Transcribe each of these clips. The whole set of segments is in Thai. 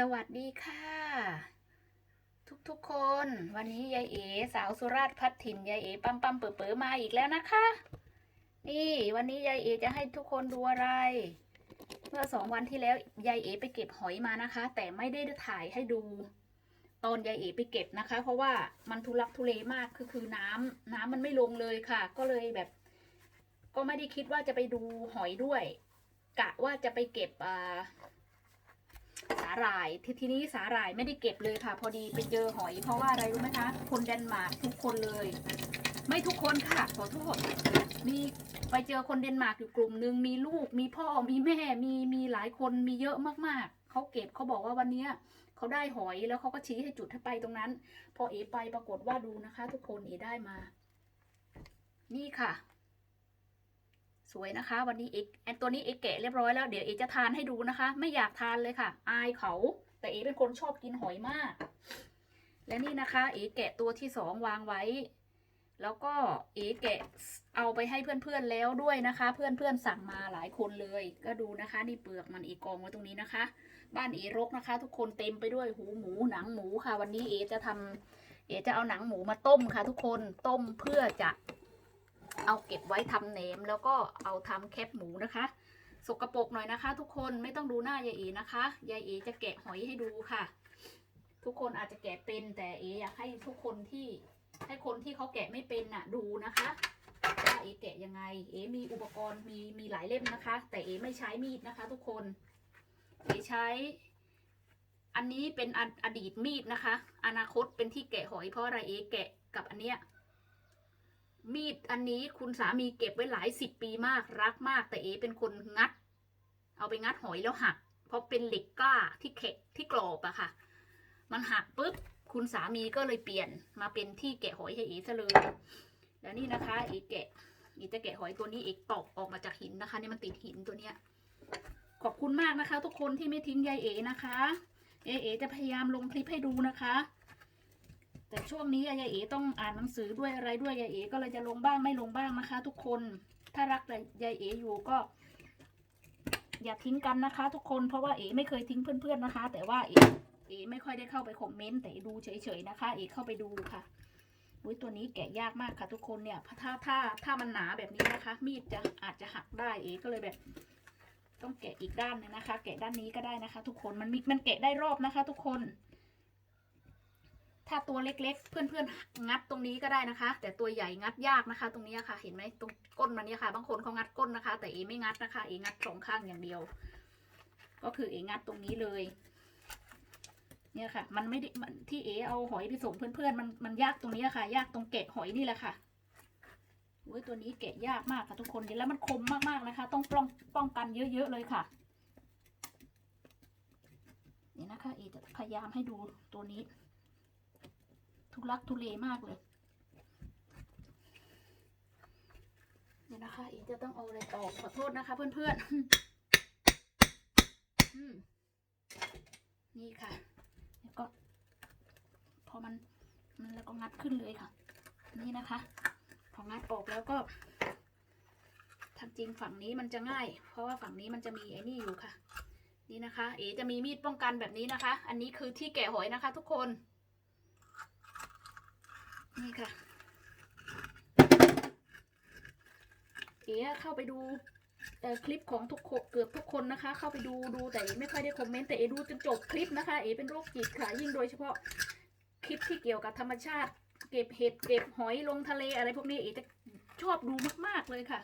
สวัสดีค่ะ ทุกๆคน วันนี้ยายเอ๋สาวสุราษฎร์พัดถิ่นยายเอ๋ปั๊มปั๊มเป๋อเป๋อมาอีกแล้วนะคะ นี่วันนี้ยายเอ๋จะให้ทุกคนดูอะไร เมื่อสองวันที่แล้วยายเอ๋ไปเก็บหอยมานะคะ แต่ไม่ได้ถ่ายให้ดู ตอนยายเอ๋ไปเก็บนะคะ เพราะว่ามันทุลักทุเลมากคือคือน้ำน้ำมันไม่ลงเลยค่ะ ก็เลยแบบ ก็ไม่ได้คิดว่าจะไปดูหอยด้วย กะว่าจะไปเก็บอ่า สาหร่ายททีนี้สาหร่ายไม่ได้เก็บเลยค่ะ พอดีไปเจอหอยเพราะว่าอะไรรู้ไหมคะ คนเดนมาร์กทุกคนเลย ไม่ทุกคนค่ะขอโทษมีไปเจอคนเดนมาร์กอยู่กลุ่มหนึ่งมีลูกมีพ่อมีแม่มีมีหลายคนมีเยอะมากๆเขาเก็บเขาบอกว่าวันเนี้ยเขาได้หอยแล้วเขาก็ชี้ให้จุดให้ไปตรงนั้น พอเอไปปรากฏว่าดูนะคะ ทุกคนเอได้มา นี่ค่ะ สวยนะคะ วันนี้เอกตัวนี้เอกแกะเรียบร้อยแล้ว เดี๋ยวเอกจะทานให้ดูนะคะ ไม่อยากทานเลยค่ะ อายเขา แต่เอกเป็นคนชอบกินหอยมาก และนี่นะคะ เอกแกะตัวที่สองวางไว้ แล้วก็เอกแกะเอาไปให้เพื่อนๆแล้วด้วยนะคะ เพื่อนๆสั่งมาหลายคนเลย ก็ดูนะคะ นี่เปลือกมันเอกกองไว้ตรงนี้นะคะ บ้านเอรกนะคะ ทุกคนเต็มไปด้วยหูหมูหนังหมูค่ะ วันนี้เอจะทำเอจะเอาหนังหมูมาต้มค่ะ ทุกคนต้มเพื่อจะ เอาเก็บไว้ทำแหนมแล้วก็เอาทำแคบหมูนะคะ สกรปรกหน่อยนะคะ ทุกคนไม่ต้องดูหน้ายายเอนะคะยายเอจะแกะหอยให้ดูค่ะ ทุกคนอาจจะแกะเป็นแต่เออยากให้ทุกคนที่ให้คนที่เขาแกะไม่เป็นน่ะดูนะคะว่าเอแกะยังไง เอมีอุปกรณ์มีมีหลายเล่มนะคะ แต่เอไม่ใช้มีดนะคะ ทุกคนเอใช้ อันนี้เป็นออดีตมีดนะคะ อนาคตเป็นที่แกะหอยเพราะอะไรเอแกะกับอันเนี้ย มีดอันนี้คุณสามีเก็บไว้หลายสิบปีมากรักมาก แต่เอเป็นคนงัด เอาไปงัดหอยแล้วหัก เพราะเป็นเหล็กกล้าที่เข็กที่กรอบอะค่ะ มันหักปุ๊บคุณสามีก็เลยเปลี่ยนมาเป็นที่แกะหอยให้เอซะเลยแล้วนี่นะคะเอแกะเอจะแกะหอยตัวนี้เอกตอกออกมาจากหินนะคะนี่มันติดหินตัวเนี้ยขอบคุณมากนะคะ ทุกคนที่ไม่ทิ้งยายเอนะคะเอเอจะพยายามลงคลิปให้ดูนะคะ แต่ช่วงนี้ยายเอ๋ต้องอ่านหนังสือด้วยอะไรด้วยยายเอ๋ก็เลยจะลงบ้างไม่ลงบ้างนะคะ ทุกคนถ้ารักยายเอ๋อยู่ก็ อย่าทิ้งกันนะคะ ทุกคนเพราะว่าเอ๋ไม่เคยทิ้งเพื่อนๆนะคะ แต่ว่าเอ๋เอ๋ไม่ค่อยได้เข้าไปคอมเมนต์แต่ดูเฉยๆนะคะ เอ๋เข้าไปดูค่ะอุ้ยตัวนี้แกะยากมากค่ะ ทุกคนเนี่ยถ้าถ้าถ้ามันหนาแบบนี้นะคะ มีดจะอาจจะหักได้เอ๋ก็เลยแบบ ต้องแกะอีกด้านหนึงนะคะ แกะด้านนี้ก็ได้นะคะ ทุกคนมันมีมันแกะได้รอบนะคะ ทุกคน ถ้าตัวเล็กๆ เพื่อนๆ งัดตรงนี้ก็ได้นะคะ แต่ตัวใหญ่งัดยากนะคะ ตรงนี้ค่ะ เห็นไหมตรงก้นมันเนี่ยค่ะ บางคนเขางัดก้นนะคะ แต่เอไม่งัดนะคะ เองัดสองข้างอย่างเดียว ก็คือเองัดตรงนี้เลย เนี่ยค่ะ มันไม่ได้ที่เอเอาหอยไปส่งเพื่อนๆ มันมันยากตรงนี้ค่ะ ยากตรงแกะหอยนี่แหละค่ะโอ้ยตัวนี้แกะยากมากค่ะทุกคนเห็นแล้วมันคมมากๆนะคะ ต้องป้องป้องกันเยอะๆเลยค่ะ นี่นะคะเอจะพยายามให้ดูตัวนี้ ทุลักทุเลมากเลย เดี๋ยวนะคะ อีจะต้องเอาอะไรต่อขอโทษนะคะเพื่อนๆนี่ค่ะ แล้วก็ พอมัน มันแล้วก็งัดขึ้นเลยค่ะ นี่นะคะ พองัดออกแล้วก็ทำจริงฝั่งนี้มันจะง่าย เพราะว่าฝั่งนี้มันจะมีไอ้นี่อยู่ค่ะ นี่นะคะ เอ๋จะมีมีดป้องกันแบบนี้นะคะ อันนี้คือที่แกะหอยนะคะ ทุกคน นี่ค่ะ เอ๋เข้าไปดูเอ่อคลิปของทุกเกือบทุกคนนะคะ เข้าไปดูดูแต่ไม่ค่อยได้คอมเมนต์แต่เอ๋ดูจนจบคลิปนะคะ เอ๋เป็นโรคจิตค่ะยิ่งโดยเฉพาะคลิปที่เกี่ยวกับธรรมชาติ เก็บเห็ดเก็บหอยลงทะเลอะไรพวกนี้เอ๋จะชอบดูมาก ๆเลยค่ะ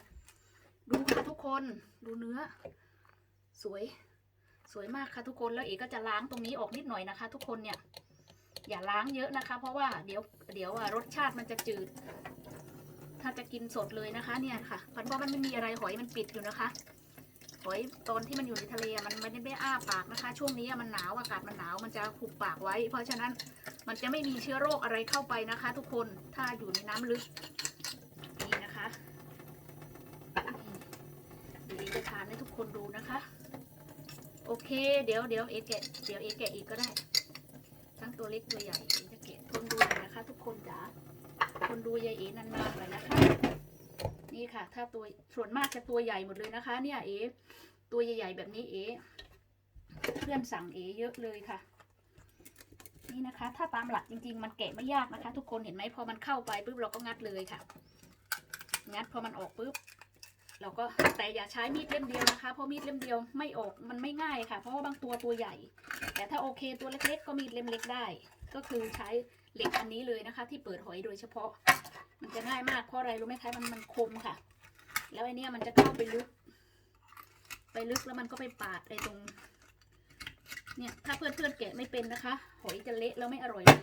ดูค่ะทุกคนดูเนื้อ สวย สวยมากค่ะทุกคนแล้วเอ๋ก็จะล้างตรงนี้ออกนิดหน่อยนะคะ ทุกคนเนี่ย อย่าล้างเยอะนะคะ เพราะว่าเดี๋ยวเดี๋ยวอะรสชาติมันจะจืด ถ้าจะกินสดเลยนะคะเนี่ยค่ะพราะว่ามันไม่มีอะไรหอยมันปิดอยู่นะคะ หอยตอนที่มันอยู่ในทะเลมันไม่ได้ไม่อ้าปากนะคะ ช่วงนี้มันหนาวอากาศมันหนาวมันจะหุบปากไว้ เพราะฉะนั้นมันจะไม่มีเชื้อโรคอะไรเข้าไปนะคะ ทุกคนถ้าอยู่ในน้ำลึกนี่นะคะเดี๋ยวจะทานให้ทุกคนดูนะคะ โอเค เดี๋ยวเดี๋ยวเอแกะเดี๋ยวเอแกะอีกก็ได้ ตัวเล็กตัวใหญ่เอจะเก็บทนดูหน่อยนะคะ ทุกคนจ๋าทนดูยายเอนานๆหน่อยนะคะ นี่ค่ะ ถ้าตัวส่วนมากจะตัวใหญ่หมดเลยนะคะ เนี่ยเอตัวใหญ่ๆแบบนี้เอเพื่อนสั่งเอเยอะเลยค่ะ นี่นะคะ ถ้าตามหลักจริง ๆ มันแกะไม่ยากนะคะ ทุกคนเห็นไหมพอมันเข้าไปปุ๊บเราก็งัดเลยค่ะ งัดพอมันออกปุ๊บ เราก็แต่อย่าใช้มีดเล่มเดียวนะคะ เพราะมีดเล่มเดียวไม่ออกมันไม่ง่ายค่ะ เพราะว่าบางตัวตัวใหญ่ แต่ถ้าโอเคตัวเล็กๆ ก็มีดเล่มเล็กได้ ก็คือใช้เหล็กอันนี้เลยนะคะ ที่เปิดหอยโดยเฉพาะ มันจะง่ายมากเพราะอะไรรู้ไหมคะมันมันคมค่ะ แล้วไอเนี้ยมันจะเข้าไปลึก ไปลึกแล้วมันก็ไปปาดไอตรง เนี่ยถ้าเพื่อนเพื่อนๆแกะไม่เป็นนะคะ หอยจะเละแล้วไม่อร่อยเลย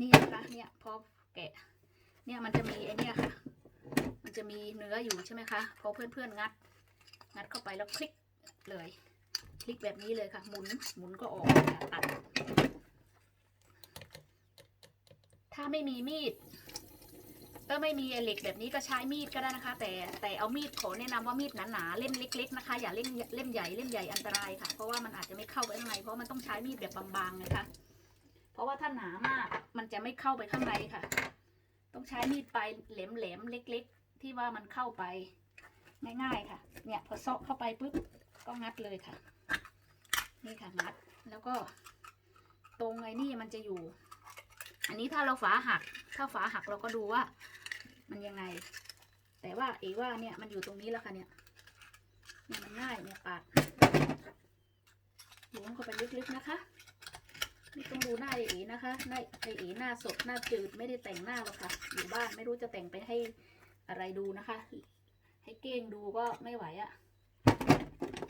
นี่นะคะเนี่ยพอแกะ เนี่ยมันจะมีไอเนี่ยค่ะ จะมีเนื้ออยู่ใช่ไหมคะพอเพื่อนเพื่อนๆงัด งัดเข้าไปแล้วคลิกเลย คลิกแบบนี้เลยค่ะ หมุนหมุนก็ออกตัดถ้าไม่มีมีดก็ไม่มีเหล็กแบบนี้ก็ใช้มีดก็ได้นะคะ แต่แต่เอามีดขอแนะนำว่ามีดหนาๆเล่มเล็ก ๆ นะคะ อย่าเล่มเล่มใหญ่เล่มใหญ่อันตรายค่ะ เพราะว่ามันอาจจะไม่เข้าไปข้างในเพราะมันต้องใช้มีดแบบบางๆนะคะ เพราะว่าถ้าหนามากมันจะไม่เข้าไปข้างในค่ะ ต้องใช้มีดปลายแหลมๆเล็ก ๆ ที่ว่ามันเข้าไปง่ายๆค่ะ เนี่ยพอซาะเข้าไปปุ๊บก็งัดเลยค่ะ นี่ค่ะงัดแล้วก็ตรงไอ้นี่มันจะอยู่ อันนี้ถ้าเราฝาหัก ถ้าฝาหักเราก็ดูว่า มันยังไง แต่ว่าเอว่าเนี่ยมันอยู่ตรงนี้แล้วค่ะเนี่ยเนี่ยมันง่ายเนี่ยปาดล้วงเข้าไปลึกๆนะคะไม่ต้องดูหน้าไอเอ๋นะคะหน้าไอเอ๋หน้าสดหน้าจืดไม่ได้แต่งหน้าหรอกค่ะ อยู่บ้านไม่รู้จะแต่งไปให้ อะไรดูนะคะ ให้เก้งดูก็ไม่ไหวอะ่ะ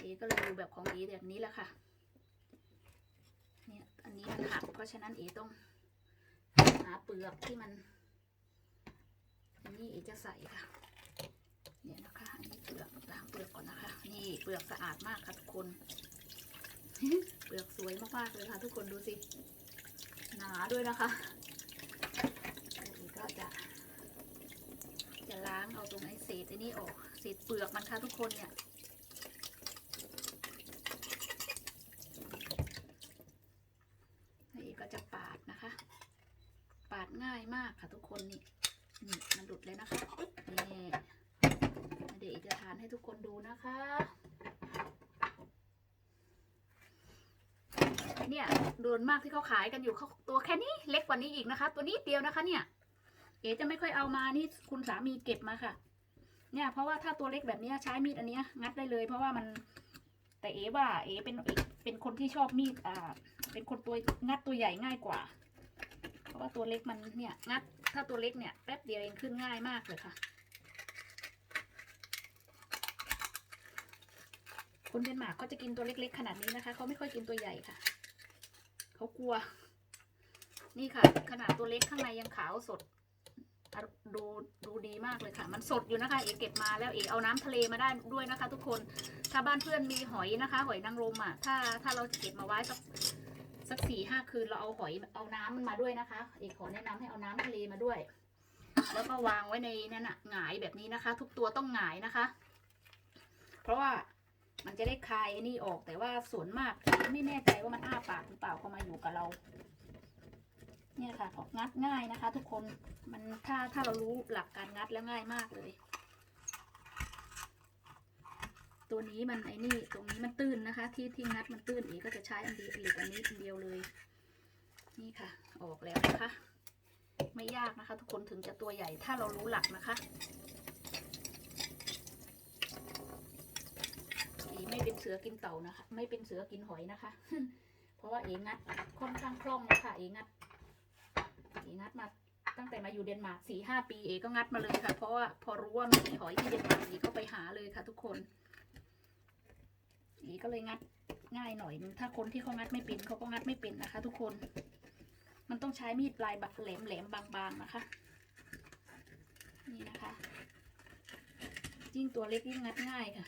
เอก็เลยดูแบบของเอแบบนี้แหละค่ะเนี่ยอันนี้มันหักเพราะฉะนั้นเอต้องหาเปลือกที่มันอันนี้เอจะใส่ค่ะเนี่ยนะคะอันนี้เปลือกล้างเปลือกก่อนนะคะ นี่เปลือกสะอาดมากค่ะทุกคนเปลือกสวยมากๆเลยค่ะ ทุกคนดูสิหนาด้วยนะคะอันนี้ก็จะ จะล้างเอาตรงไอ้เศษไอ้นี่ออก เศษเปลือกมันค่ะทุกคนเนี่ย นี่ก็จะปาดนะคะ ปาดง่ายมากค่ะทุกคนนี่ นี่มันหลุดเลยนะคะนี่เดี๋ยวจะทานให้ทุกคนดูนะคะ เนี่ยโดนมากที่เขาขายกันอยู่เขาตัวแค่นี้เล็กกว่านี้อีกนะคะ ตัวนี้เดียวนะคะเนี่ย เอ๋จะไม่ค่อยเอามานี่คุณสามีเก็บมาค่ะ เนี่ยเพราะว่าถ้าตัวเล็กแบบนี้ใช้มีดอันเนี้ยงัดได้เลย เพราะว่ามัน แต่เอ๋ว่าเอ๋เป็นเป็นคนที่ชอบมีดอ่า เป็นคนตัวงัดตัวใหญ่ง่ายกว่า เพราะว่าตัวเล็กมันเนี่ยงัด ถ้าตัวเล็กเนี่ยแป๊บเดียวเองขึ้นง่ายมากเลยค่ะ คนเดนมาร์กเขาจะกินตัวเล็ก ๆ ขนาดนี้นะคะเขาไม่ค่อยกินตัวใหญ่ค่ะเขากลัว นี่ค่ะ ขนาดตัวเล็กข้างในยังขาวสด ดูดูดีมากเลยค่ะ มันสดอยู่นะคะ เอเก็บมาแล้วเอเอาน้ำทะเลมาได้ด้วยนะคะ ทุกคน ถ้าบ้านเพื่อนมีหอยนะคะ หอยนางรมอะ ถ้าถ้าเราเก็บมาไว้สักสักสี่ห้าคืนเราเอาหอยเอาน้ำมันมาด้วยนะคะ เอกขอแนะนำให้เอาน้ำทะเลมาด้วย แล้วก็วางไว้ในนั่นน่ะหงายแบบนี้นะคะ ทุกตัวต้องหงายนะคะ เพราะว่ามันจะได้คลายอ้นี่ออกแต่ว่าส่วนมากไม่แน่ใจว่ามันอ้าปากหรือเปล่าเขามาอยู่กับเรา เนี่ยค่ะงัดง่ายนะคะ ทุกคนมันถ้าถ้าเรารู้หลักการงัดแล้วง่ายมากเลย ตัวนี้มันไอ้นี่ตรงนี้มันตื้นนะคะ ที่ที่งัดมันตื้นเอกก็จะใช้อันดียวเหล็กอันนี้อันเดียวเลย นี่ค่ะ ออกแล้วนะคะ ไม่ยากนะคะ ทุกคนถึงจะตัวใหญ่ถ้าเรารู้หลักนะคะเอไม่เป็นเสือกินเต่านะคะ ไม่เป็นเสือกินหอยนะคะ เพราะว่าเองัดค่อนข้างคล่องนะคะเองัด งัดมาตั้งแต่มาอยู่เดนมาร์กสี่ห้าปีเอก็งัดมาเลยค่ะ เพราะว่าพอรู้ว่ามีหอยที่เดนมาร์กเอก็ไปหาเลยค่ะ ทุกคนอีก็เลยงัดง่ายหน่อยนึงถ้าคนที่เขางัดไม่เป็นเขาก็งัดไม่เป็นนะคะ ทุกคน มันต้องใช้มีดปลายแบบแหลมแหลมบางๆนะคะ นี่นะคะยิ่งตัวเล็กยิ่งงัดง่ายค่ะ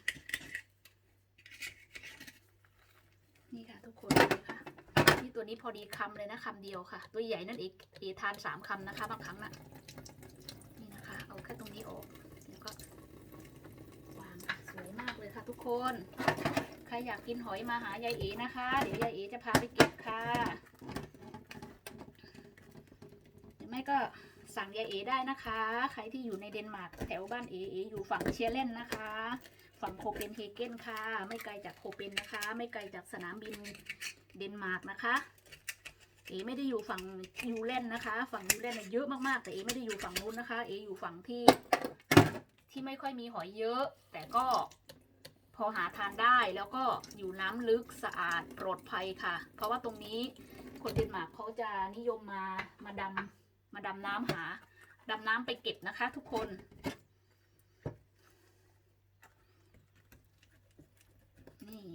นี่ค่ะ ทุกคนนะคะ นี่พอดีคำเลยนะคำเดียวค่ะ ตัวใหญ่นั่นเอกเอทานสามคำนะคะ บางครั้งน่ะนี่นะคะ เอาแค่ตรงนี้ออกแล้วก็วางสวยมากเลยค่ะทุกคน ใครอยากกินหอยมาหายายเอนะคะ เดี๋ยวยายเอจะพาไปเก็บค่ะหรือไม่ก็สั่งยายเอได้นะคะ ใครที่อยู่ในเดนมาร์กแถวบ้านเอเออยู่ฝั่งเชียเล่นนะคะ ฝั่งโคเปนเฮเกนค่ะ ไม่ไกลจากโคเปนนะคะ ไม่ไกลจากสนามบินเดนมาร์กนะคะ เอไม่ได้อยู่ฝั่งยูเล่นนะคะ ฝั่งยูเลนน่ะเยอะมากๆ แต่เอไม่ได้อยู่ฝั่งนู้นนะคะ เออยู่ฝั่งที่ ที่ไม่ค่อยมีหอยเยอะ แต่ก็พอหาทานได้แล้วก็อยู่น้ำลึกสะอาดปลอดภัยค่ะ เพราะว่าตรงนี้คนเดนมาร์กเขาจะนิยมมามาดำมาดำน้ำหาดำน้ำไปเก็บนะคะ ทุกคนนี่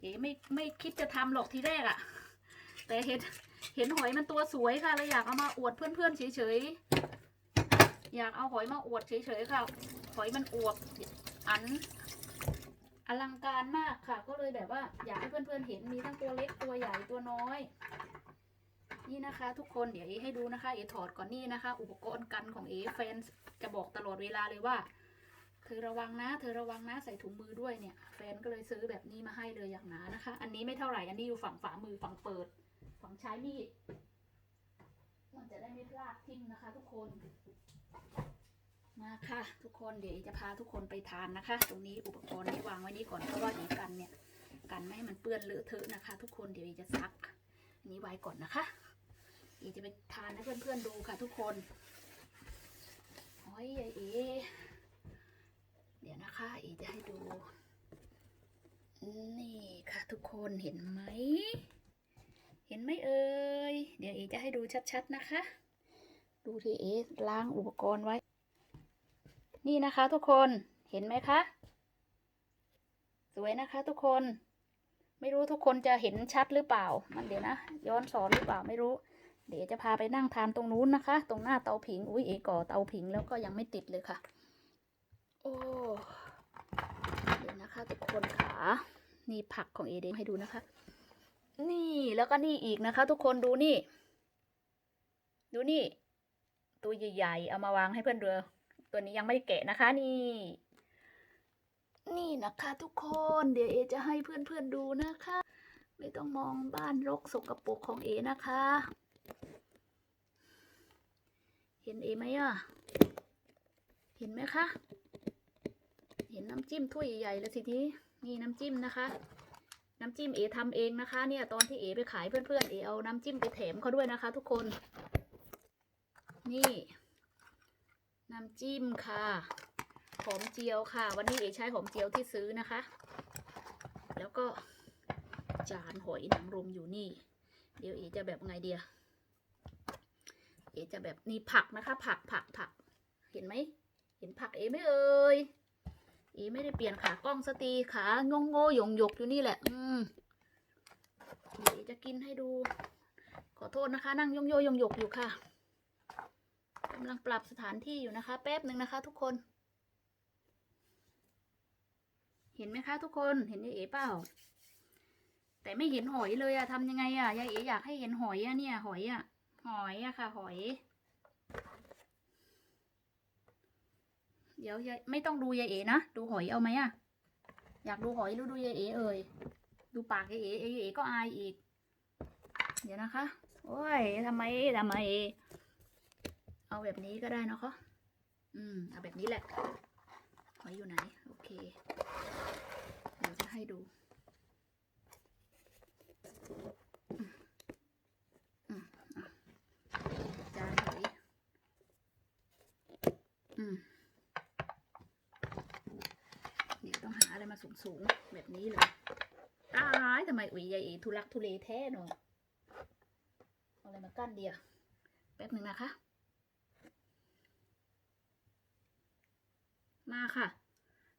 เอ๋ไม่ไม่คิดจะทำหรอกทีแรกอะ แต่เห็นเห็นหอยมันตัวสวยค่ะเลยอยากเอามาอวดเพื่อนๆเฉยๆอยากเอาหอยมาอวดเฉยๆค่ะหอยมันอวบอันอลังการมากค่ะ ก็เลยแบบว่า อยากให้เพื่อนๆเห็นมีทั้งตัวเล็กตัวใหญ่ตัวน้อย นี่นะคะ ทุกคนเดี๋ยวเอให้ดูนะคะ เอถอดก่อนนี่นะคะ อุปกรณ์กันของเอแฟนจะบอกตลอดเวลาเลยว่า เธอระวังนะ เธอระวังนะใส่ถุงมือด้วยเนี่ย แฟนก็เลยซื้อแบบนี้มาให้เลยอย่างหนานะคะ อันนี้ไม่เท่าไหร่อันนี้อยู่ฝั่งฝามือฝั่งเปิด ฝั่งใช้มีด มันจะได้ไม่พลาดทิ้งนะคะ ทุกคน มาค่ะ ทุกคนเดี๋ยวจะพาทุกคนไปทานนะคะ ตรงนี้อุปกรณ์ที่วางไว้นี้ก่อนเพราะว่าอีกันเนี่ย กันไม่ให้มันเปื้อนเลอะเทอะนะคะ ทุกคนเดี๋ยวอีจะซักอันนี้ไว้ก่อนนะคะอีจะไปทานให้เพื่อนๆดูค่ะ ทุกคนโอ้ยยายเอเดี๋ยวนะคะอีจะให้ดู นี่ค่ะทุกคนเห็นไหม เห็นไหมเอ่ย เดี๋ยวเอจะให้ดูชัดๆนะคะ ดูที่เอล้างอุปกรณ์ไว้ นี่นะคะทุกคน เห็นไหมคะ สวยนะคะทุกคน ไม่รู้ทุกคนจะเห็นชัดหรือเปล่า มันเดี๋ยวนะ ย้อนสอนหรือเปล่าไม่รู้ เดี๋ยวจะพาไปนั่งทานตรงนู้นนะคะ ตรงหน้าเตาผิง อุ้ยเอก่อเตาผิงแล้วก็ยังไม่ติดเลยค่ะ โอ้เดี๋ยวนะคะทุกคนค่ะ นี่ผักของเอเดนให้ดูนะคะ นี่แล้วก็นี่อีกนะคะ ทุกคนดูนี่ ดูนี่ ตัวใหญ่ๆ เอามาวางให้เพื่อนดูตัวนี้ยังไม่ได้แกะนะคะ นี่ นี่นะคะทุกคนเดี๋ยวเอจะให้เพื่อนๆดูนะคะ ไม่ต้องมองบ้านรกสกปรกของเอนะคะ เห็นเอไหมอะเห็นไหมคะ เห็นน้ำจิ้มถ้วยใหญ่ๆแล้วสิทีนี่น้ำจิ้มนะคะ น้ำจิ้มเอทำเองนะคะ เนี่ยตอนที่เอไปขายเพื่อนๆเอเอาน้ำจิ้มไปแถมเขาด้วยนะคะ ทุกคน นี่ น้ำจิ้มค่ะ หอมเจียวค่ะ วันนี้เอใช้หอมเจียวที่ซื้อนะคะ แล้วก็จานหอยนางรมอยู่นี่ เดี๋ยวเอจะแบบไงเดียเอจะแบบนี่ผักนะคะ ผักผักผัก เห็นไหม เห็นผักเอไหมเอ่ย อไม่ได้เปลี่ยนขากล้องสตีขางงโง่หยงหยกอยู่นี่แหละ อืมเดี๋ยวเอจะกินให้ดู ขอโทษนะคะ นั่งยงโยยงหยกอยู่ค่ะกำลังปรับสถานที่อยู่นะคะ แป๊บหนึ่งนะคะ ทุกคน เห็นไหมคะทุกคนเห็นยายเอ๋เปล่าแต่ไม่เห็นหอยเลยอะทำยังไงอะยายเอ๋อยากให้เห็นหอยอะเนี่ย หอยอะหอยอะค่ะ หอย เดี๋ยวยายไม่ต้องดูยายเอ๋นะ ดูหอยเอาไหมอะอยากดูหอยหรือดูยายเอ๋เอ่ย ดูปากยายเอ๋ยายเอ๋ก็อายอีก เดี๋ยวนะคะ โอ้ยทำไมทำไม เอาแบบนี้ก็ได้นะคะอืม เอาแบบนี้แหละ หอยอยู่ไหน โอเค เดี๋ยวจะให้ดูอืมอืมอะจานหอยอืม เดี๋ยวต้องหาอะไรมา สูงๆแบบนี้เลยตายทำไมอุ๋ยยายเอทุลักทุเลแท้เนอะเอาอะไรมากั้นเดียวแป๊บหนึ่งนะคะ มาค่ะ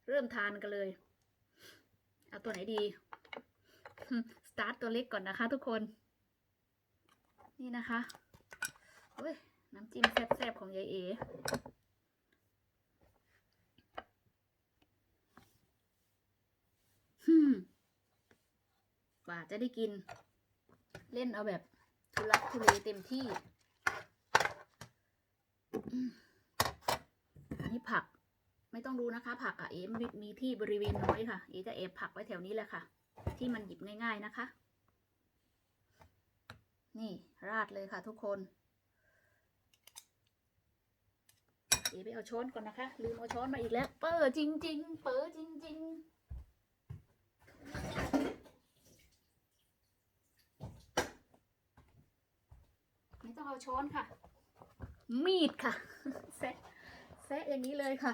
เริ่มทานกันเลย เอาตัวไหนดีสตาร์ทตัวเล็กก่อนนะคะทุกคน นี่นะคะเฮ้ยน้ำจิ้มแซ่บๆของยายเอ ฮึม กว่าจะได้กิน เล่นเอาแบบทุลักทุเลเต็มที่นนี้ผัก ไม่ต้องดูนะคะ ผักอะเอ๋มีที่บริเวณน้อยค่ะ เอ๋จะเอบผักไว้แถวนี้แหละค่ะ ที่มันหยิบง่าย ๆนะคะ นี่ราดเลยค่ะทุกคนเดี๋ไปเอาช้อนก่อนนะคะ ลืมเอาช้อนมาอีกแล้ว เปอร์จริง ๆ เปอร์จริง ๆ ไม่ต้องเอา ช้อนค่ะ มีดค่ะแซะแซะอย่างนี้เลยค่ะ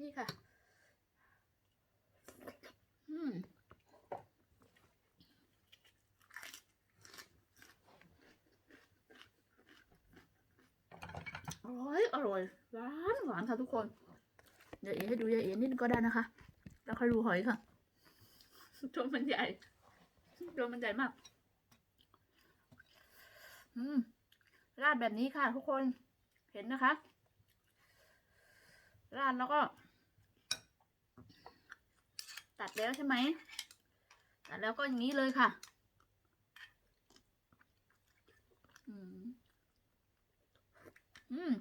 นี่ค่ะอืมอร่อย อร่อย หวาน หวานค่ะทุกคน เดี๋ยวเอ๋ให้ดูยายเอ๋นิดนึงก็ได้นะคะ แล้วค่อยดูหอยค่ะ ตัวมันใหญ่ ตัวมันใหญ่มาก อืม ราดแบบนี้ค่ะทุกคน เห็นนะคะ ราดแล้วก็ ตัดแล้วใช่ไหม ตัดแล้วก็อย่างนี้เลยค่ะ อืม อืม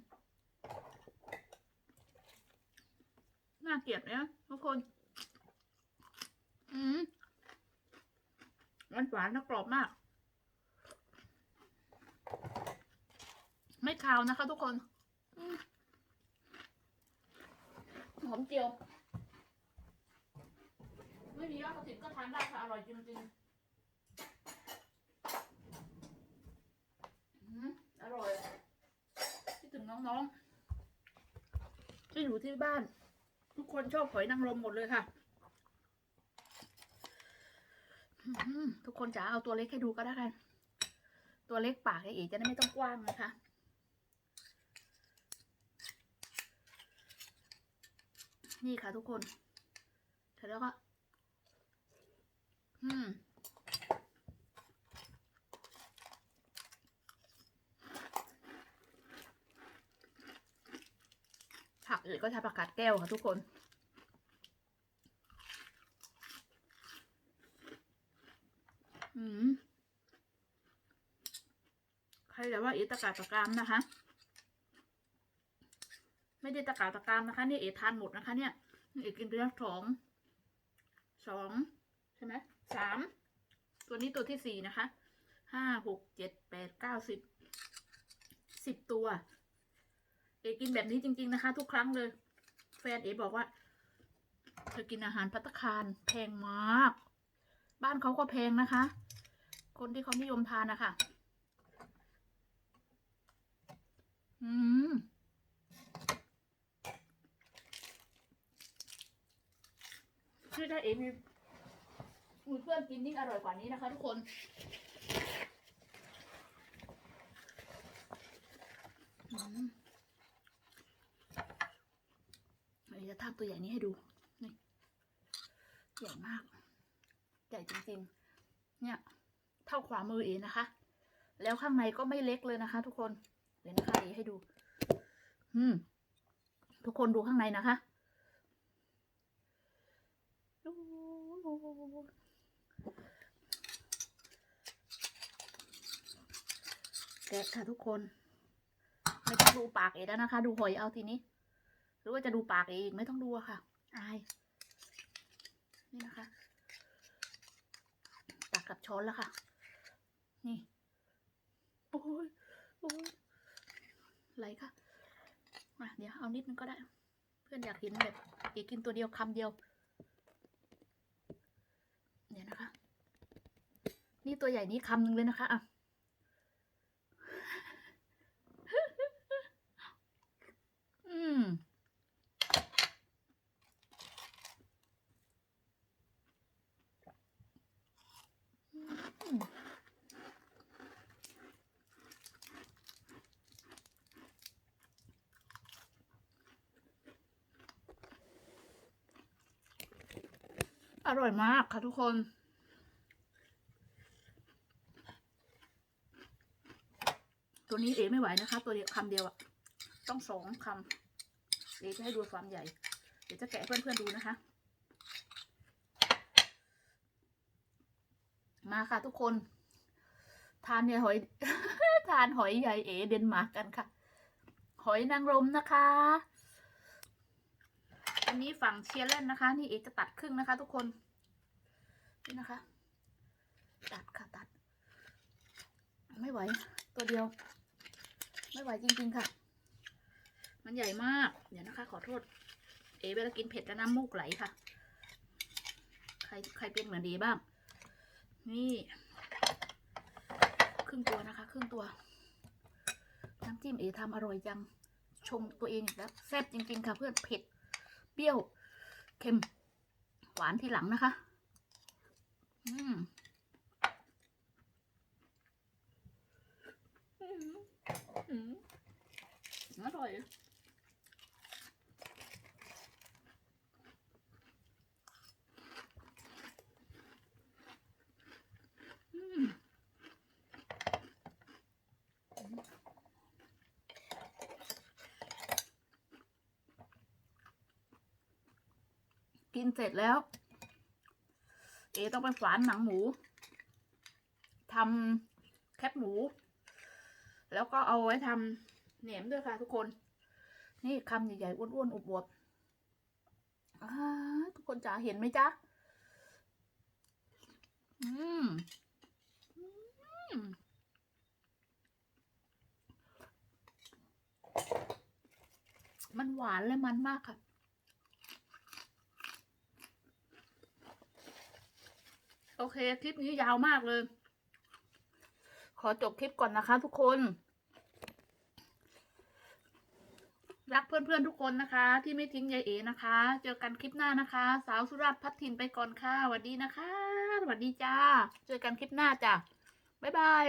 น่าเกลียดนะทุกคน อืม มันหวานและกรอบมาก ไม่คาวนะคะทุกคนหอมเจียว ไม่มียอดกระถิ่นก็ทานได้ค่ะอร่อยจริงๆอืมอร่อยคิดถึงน้องๆที่อยู่ที่บ้าน ทุกคนชอบหอยนางรมหมดเลยค่ะอื้อหือ ทุกคนจ๋าเอาตัวเล็กให้ดูก็ได้ค่ะตัวเล็กปากไอ้เอ๋จะได้ไม่ต้องกว้างนะคะ นี่ค่ะทุกคนเสร็จแล้วก็ อืมผักอื่นก็ใช้ผักกาดแก้วค่ะทุกคน อืม ใครแต่ว่า เอตะกาตะกรามนะคะ ไม่ได้ตะกาตะกรามนะคะนี่เอทานหมดนะคะ เนี่ยเอกินไปแล้วสองสองใช่ไหมสามตัวนี้ตัวที่สี่นะคะห้าหกเจ็ดแปดเก้าสิบสิบตัว เอกินแบบนี้จริง ๆนะคะ ทุกครั้งเลย แฟนเอบอกว่าเธอกินอาหารพัตตาคารแพงมาก บ้านเขาก็แพงนะคะ คนที่เขานิยมทานนะคะ อืมคือถ้าเอมีมีเพื่อนกินยิ่งอร่อยกว่านี้นะคะทุกคนอืมเดี๋ยวจะทำตัวใหญ่นี้ให้ดู นี่ ใหญ่มาก ใหญ่จริงๆ เนี่ย เท่าขวามือเองนะคะ แล้วข้างในก็ไม่เล็กเลยนะคะทุกคน เดี๋ยวนะคะเอให้ดู อืม ทุกคนดูข้างในนะคะดูแกะค่ะทุกคน ไม่ต้องดูปากเอแล้วนะคะ ดูหอยเอาทีนี้ หรือว่าจะดูปากเองไม่ต้องดูค่ะ อาย นี่นะคะ ตักกับช้อนแล้วค่ะ นี่ โอ้ยโอ้ย ไหลค่ะมาเดี๋ยวเอานิดนึงก็ได้ เพื่อนอยากเห็นแบบเอกกินตัวเดียวคำเดียว เดี๋ยวนะคะ นี่ตัวใหญ่นี้คำหนึ่งเลยนะคะอะ อืม อืม อร่อยมากค่ะทุกคน ตัวนี้เอไม่ไหวนะคะ ตัวเดียวคำเดียวอะต้องสองคำเอจะให้ดูความใหญ่ เดี๋ยวจะแกะเพื่อนๆดูนะคะ มาค่ะทุกคน ทานเนี่ยหอย ทานหอยใหญ่เอเดนมาร์กกันค่ะ หอยนางรมนะคะ นนี้ฝั่งเชียร์เล่นนะคะ นี่เอจะตัดครึ่งนะคะ ทุกคน นี่นะคะ ตัดค่ะตัด ไม่ไหว ตัวเดียว ไม่ไหวจริง ๆ ค่ะ มันใหญ่มาก เดี๋ยวนะคะ ขอโทษ เอ๋เวลากินเผ็ดแล้วน้ำมูกไหลค่ะ ใครใครเป็นเหมือนดีบ้าง นี่ ครึ่งตัวนะคะ ครึ่งตัว น้ำจิ้มเอ๋ทำอร่อยจัง ชมตัวเองแล้วแซ่บจริง ๆ ค่ะเพื่อนเผ็ด เปรี้ยว เค็ม หวานทีหลังนะคะ อืมอืมอร่อย อืม กินเสร็จแล้ว เอต้องไปฝานหนังหมูทำแคบหมู แล้วก็เอาไว้ทำแหนมด้วยค่ะทุกคน นี่คำใหญ่ๆอ้วนๆอวบๆทุกคนจ๋าเห็นไหมจ๊ะมอืมมันหวานและมันมากค่ะ โอเค คลิปนี้ยาวมากเลย ขอจบคลิปก่อนนะคะ ทุกคน รักเพื่อนๆทุกคนนะคะ ที่ไม่ทิ้งยายเอนะคะ เจอกันคลิปหน้านะคะ สาวสุราษฎร์พัฒถินไปก่อนค่ะสวัสดีนะคะสวัสดีจ้า เจอกันคลิปหน้าจ้ะบ๊ายบาย